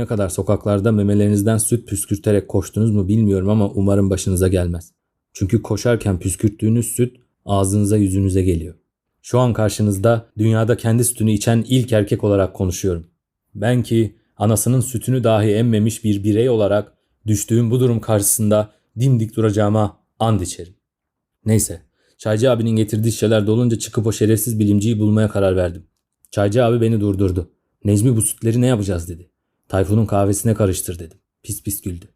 Bugüne kadar sokaklarda memelerinizden süt püskürterek koştunuz mu bilmiyorum ama umarım başınıza gelmez. Çünkü koşarken püskürttüğünüz süt ağzınıza yüzünüze geliyor. Şu an karşınızda dünyada kendi sütünü içen ilk erkek olarak konuşuyorum. Ben ki anasının sütünü dahi emmemiş bir birey olarak düştüğüm bu durum karşısında dimdik duracağıma and içerim. Neyse, Çaycı abinin getirdiği şişeler dolunca çıkıp o şerefsiz bilimciyi bulmaya karar verdim. Çaycı abi beni durdurdu. Necmi bu sütleri ne yapacağız dedi. Tayfun'un kahvesine karıştır dedim. Pis pis güldü.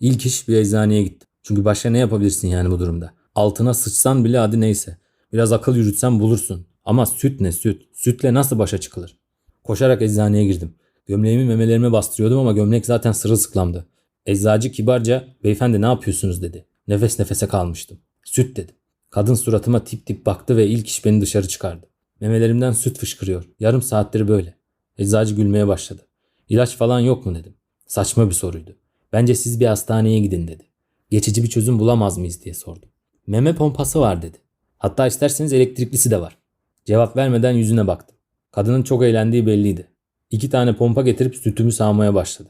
İlk iş bir eczaneye gittim. Çünkü başka ne yapabilirsin yani bu durumda? Altına sıçsan bile hadi neyse. Biraz akıl yürütsen bulursun. Ama süt ne süt? Sütle nasıl başa çıkılır? Koşarak eczaneye girdim. Gömleğimi memelerime bastırıyordum ama gömlek zaten sırılsıklamdı. Eczacı kibarca beyefendi ne yapıyorsunuz dedi. Nefes nefese kalmıştım. Süt dedim. Kadın suratıma tip tip baktı ve ilk iş beni dışarı çıkardı. Memelerimden süt fışkırıyor. Yarım saattir böyle. Eczacı gülmeye başladı. İlaç falan yok mu dedim. Saçma bir soruydu. Bence siz bir hastaneye gidin dedi. Geçici bir çözüm bulamaz mıyız diye sordum. Meme pompası var dedi. Hatta isterseniz elektriklisi de var. Cevap vermeden yüzüne baktım. Kadının çok eğlendiği belliydi. İki tane pompa getirip sütümü sağmaya başladı.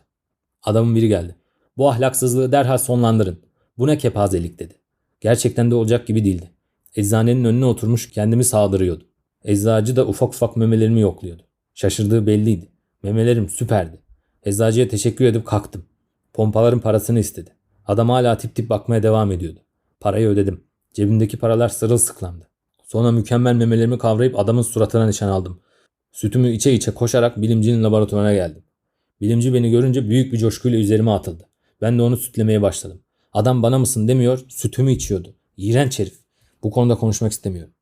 Adamın biri geldi. Bu ahlaksızlığı derhal sonlandırın. Bu ne kepazelik dedi. Gerçekten de olacak gibi değildi. Eczanenin önüne oturmuş kendimi sağdırıyordu. Eczacı da ufak ufak memelerimi yokluyordu. Şaşırdığı belliydi. Memelerim süperdi. Eczacıya teşekkür edip kalktım. Pompaların parasını istedi. Adam hala tip tip bakmaya devam ediyordu. Parayı ödedim. Cebimdeki paralar sırılsıklamdı. Sonra mükemmel memelerimi kavrayıp adamın suratına nişan aldım. Sütümü içe içe koşarak bilimcinin laboratuvarına geldim. Bilimci beni görünce büyük bir coşkuyla üzerime atıldı. Ben de onu sütlemeye başladım. Adam bana mısın demiyor, sütümü içiyordu. İğrenç herif. Bu konuda konuşmak istemiyorum.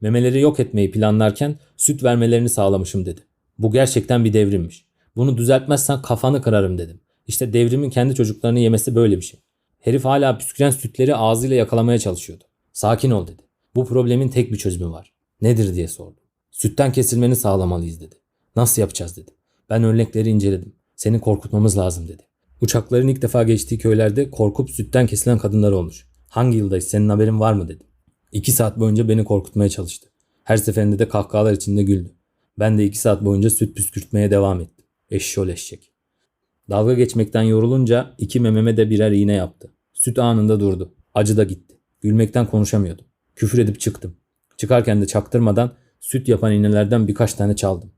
Memeleri yok etmeyi planlarken süt vermelerini sağlamışım dedi. Bu gerçekten bir devrimmiş. Bunu düzeltmezsen kafanı kırarım dedim. İşte devrimin kendi çocuklarını yemesi böyle bir şey. Herif hala püsküren sütleri ağzıyla yakalamaya çalışıyordu. Sakin ol dedi. Bu problemin tek bir çözümü var. Nedir diye sordu. Sütten kesilmeni sağlamalıyız dedi. Nasıl yapacağız dedi. Ben örnekleri inceledim. Seni korkutmamız lazım dedi. Uçakların ilk defa geçtiği köylerde korkup sütten kesilen kadınlar olmuş. Hangi yıldayız senin haberin var mı dedi. İki saat boyunca beni korkutmaya çalıştı. Her seferinde de kahkahalar içinde güldü. Ben de iki saat boyunca süt püskürtmeye devam ettim. Eşşol eşek. Dalga geçmekten yorulunca iki mememe de birer iğne yaptı. Süt anında durdu. Acı da gitti. Gülmekten konuşamıyordum. Küfür edip çıktım. Çıkarken de çaktırmadan süt yapan iğnelerden birkaç tane çaldım.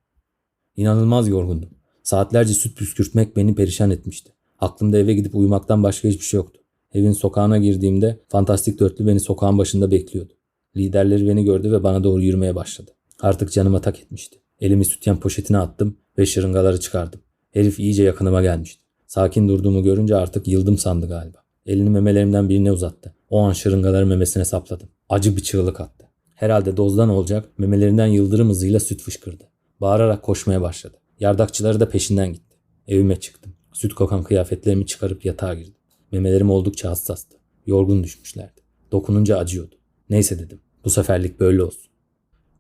İnanılmaz yorgundum. Saatlerce süt püskürtmek beni perişan etmişti. Aklımda eve gidip uyumaktan başka hiçbir şey yoktu. Evin sokağına girdiğimde fantastik dörtlü beni sokağın başında bekliyordu. Liderleri beni gördü ve bana doğru yürümeye başladı. Artık canıma tak etmişti. Elimi sütyen poşetine attım ve şırıngaları çıkardım. Herif iyice yakınıma gelmişti. Sakin durduğumu görünce artık yıldım sandı galiba. Elini memelerimden birine uzattı. O an şırıngaları memesine sapladım. Acı bir çığlık attı. Herhalde dozdan olacak memelerinden yıldırım hızıyla süt fışkırdı. Bağırarak koşmaya başladı. Yardakçıları da peşinden gitti. Evime çıktım. Süt kokan kıyafetlerimi çıkarıp yatağa girdim. Memelerim oldukça hassastı. Yorgun düşmüşlerdi. Dokununca acıyordu. Neyse dedim. Bu seferlik böyle olsun.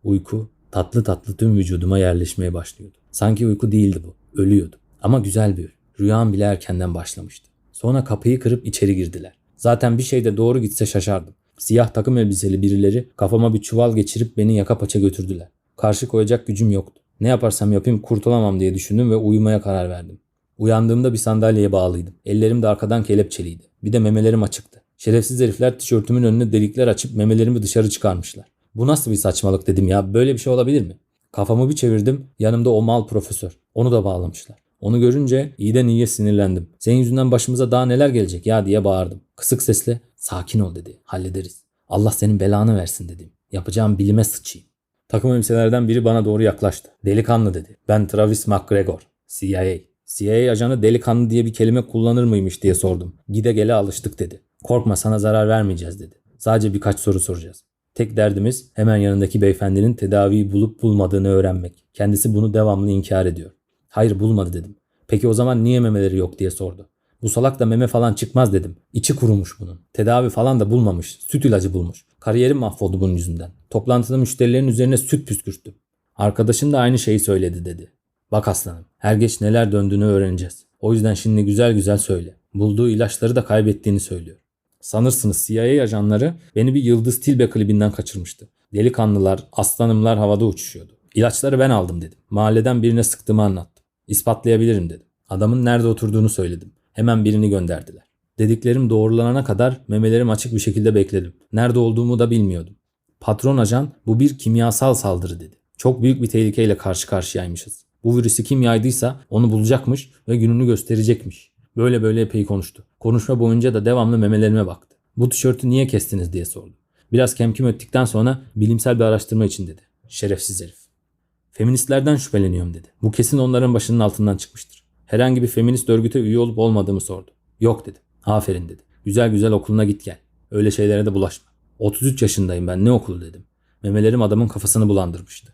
Uyku tatlı tatlı tüm vücuduma yerleşmeye başlıyordu. Sanki uyku değildi bu. Ölüyordu. Ama güzel bir. Rüyam bile erkenden başlamıştı. Sonra kapıyı kırıp içeri girdiler. Zaten bir şeyde doğru gitse şaşardım. Siyah takım elbiseli birileri kafama bir çuval geçirip beni yaka paça götürdüler. Karşı koyacak gücüm yoktu. Ne yaparsam yapayım kurtulamam diye düşündüm ve uyumaya karar verdim. Uyandığımda bir sandalyeye bağlıydım. Ellerim de arkadan kelepçeliydi. Bir de memelerim açıktı. Şerefsiz herifler tişörtümün önüne delikler açıp memelerimi dışarı çıkarmışlar. Bu nasıl bir saçmalık dedim ya. Böyle bir şey olabilir mi? Kafamı bir çevirdim. Yanımda o mal profesör. Onu da bağlamışlar. Onu görünce iyiden iyiye sinirlendim. Senin yüzünden başımıza daha neler gelecek ya diye bağırdım. Kısık sesle sakin ol dedi. Hallederiz. Allah senin belanı versin dedim. Yapacağım bilime sıçayım. Takım elbiselerden biri bana doğru yaklaştı. Delikanlı dedi. Ben Travis McGregor. CIA. CIA ajanı delikanlı diye bir kelime kullanır mıymış diye sordum. Gide gele alıştık dedi. Korkma sana zarar vermeyeceğiz dedi. Sadece birkaç soru soracağız. Tek derdimiz hemen yanındaki beyefendinin tedaviyi bulup bulmadığını öğrenmek. Kendisi bunu devamlı inkar ediyor. Hayır bulmadı dedim. Peki o zaman niye memeleri yok diye sordu. Bu salak da meme falan çıkmaz dedim. İçi kurumuş bunun. Tedavi falan da bulmamış. Süt ilacı bulmuş. Kariyerim mahvoldu bunun yüzünden. Toplantıda müşterilerin üzerine süt püskürttüm. Arkadaşın da aynı şeyi söyledi dedi. Bak aslanım her geç neler döndüğünü öğreneceğiz. O yüzden şimdi güzel güzel söyle. Bulduğu ilaçları da kaybettiğini söylüyor. Sanırsınız CIA ajanları beni bir Yıldız Tilbe klibinden kaçırmıştı. Delikanlılar, aslanımlar havada uçuşuyordu. İlaçları ben aldım dedim. Mahalleden birine sıktığımı anlattım. İspatlayabilirim dedim. Adamın nerede oturduğunu söyledim. Hemen birini gönderdiler. Dediklerim doğrulanana kadar memelerim açık bir şekilde bekledim. Nerede olduğumu da bilmiyordum. Patron ajan bu bir kimyasal saldırı dedi. Çok büyük bir tehlikeyle karşı karşıyaymışız. Bu virüsü kim yaydıysa onu bulacakmış ve gününü gösterecekmiş. Böyle böyle epey konuştu. Konuşma boyunca da devamlı memelerime baktı. Bu tişörtü niye kestiniz diye sordu. Biraz kemkim öttükten sonra bilimsel bir araştırma için dedi. Şerefsiz herif. Feministlerden şüpheleniyorum dedi. Bu kesin onların başının altından çıkmıştır. Herhangi bir feminist örgüte üye olup olmadığımı sordu. Yok dedi. Aferin dedi. Güzel güzel okuluna git gel. Öyle şeylere de bulaşma. 33 yaşındayım ben ne okulu dedim. Memelerim adamın kafasını bulandırmıştı.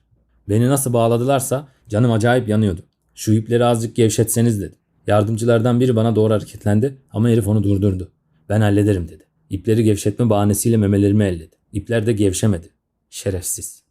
Beni nasıl bağladılarsa canım acayip yanıyordu. Şu ipleri azıcık gevşetseniz dedi. Yardımcılardan biri bana doğru hareketlendi ama herif onu durdurdu. Ben hallederim dedi. İpleri gevşetme bahanesiyle memelerimi elledi. İpler de gevşemedi. Şerefsiz.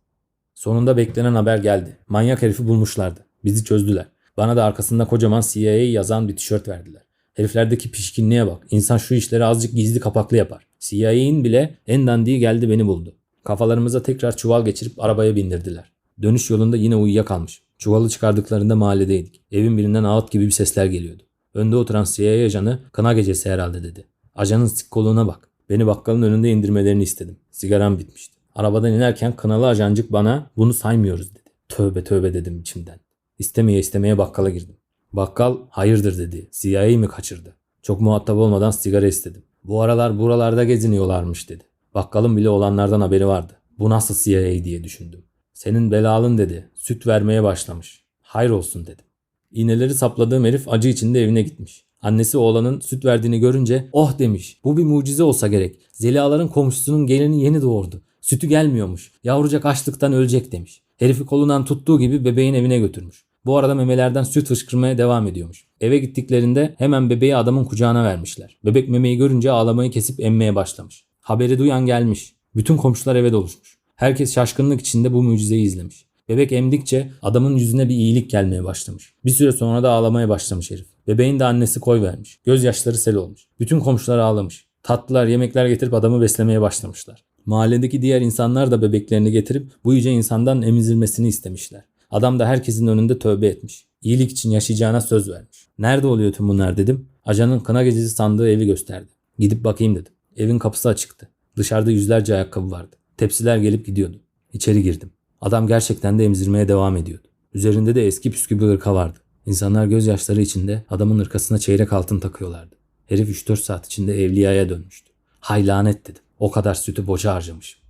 Sonunda beklenen haber geldi. Manyak herifi bulmuşlardı. Bizi çözdüler. Bana da arkasında kocaman CIA yazan bir tişört verdiler. Heriflerdeki pişkinliğe bak. İnsan şu işleri azıcık gizli kapaklı yapar. CIA'in bile en dandiği geldi beni buldu. Kafalarımıza tekrar çuval geçirip arabaya bindirdiler. Dönüş yolunda yine uyuyakalmış. Çuvalı çıkardıklarında mahalledeydik. Evin birinden ağıt gibi bir sesler geliyordu. Önde oturan CIA ajanı kına gecesi herhalde dedi. Ajanın sik koluğuna bak. Beni bakkalın önünde indirmelerini istedim. Sigaram bitmişti. Arabadan inerken kınalı ajancık bana bunu saymıyoruz dedi. Tövbe tövbe dedim içimden. İstemeye istemeye bakkala girdim. Bakkal hayırdır dedi. CIA'yı mi kaçırdı? Çok muhatap olmadan sigara istedim. Bu aralar buralarda geziniyorlarmış dedi. Bakkalın bile olanlardan haberi vardı. Bu nasıl CIA diye düşündüm. Senin belalın dedi. Süt vermeye başlamış. Hayır olsun dedim. İğneleri sapladığım herif acı içinde evine gitmiş. Annesi oğlanın süt verdiğini görünce oh demiş. Bu bir mucize olsa gerek. Zelihaların komşusunun gelini yeni doğurdu. Sütü gelmiyormuş. Yavrucak açlıktan ölecek demiş. Herifi kolundan tuttuğu gibi bebeğin evine götürmüş. Bu arada memelerden süt fışkırmaya devam ediyormuş. Eve gittiklerinde hemen bebeği adamın kucağına vermişler. Bebek memeyi görünce ağlamayı kesip emmeye başlamış. Haberi duyan gelmiş. Bütün komşular eve doluşmuş. Herkes şaşkınlık içinde bu mucizeyi izlemiş. Bebek emdikçe adamın yüzüne bir iyilik gelmeye başlamış. Bir süre sonra da ağlamaya başlamış herif. Bebeğin de annesi koy vermiş. Gözyaşları sel olmuş. Bütün komşular ağlamış. Tatlılar, yemekler getirip adamı beslemeye başlamışlar. Mahalledeki diğer insanlar da bebeklerini getirip bu yüce insandan emzirmesini istemişler. Adam da herkesin önünde tövbe etmiş. İyilik için yaşayacağına söz vermiş. Nerede oluyor tüm bunlar dedim. Ajanın kına gecesi sandığı evi gösterdi. Gidip bakayım dedim. Evin kapısı açıktı. Dışarıda yüzlerce ayakkabı vardı. Tepsiler gelip gidiyordu. İçeri girdim. Adam gerçekten de emzirmeye devam ediyordu. Üzerinde de eski püskü bir ırka vardı. İnsanlar gözyaşları içinde adamın ırkasına çeyrek altın takıyorlardı. Herif 3-4 saat içinde evliyaya dönmüştü. Hay lanet dedim. O kadar sütü boşa harcamışım.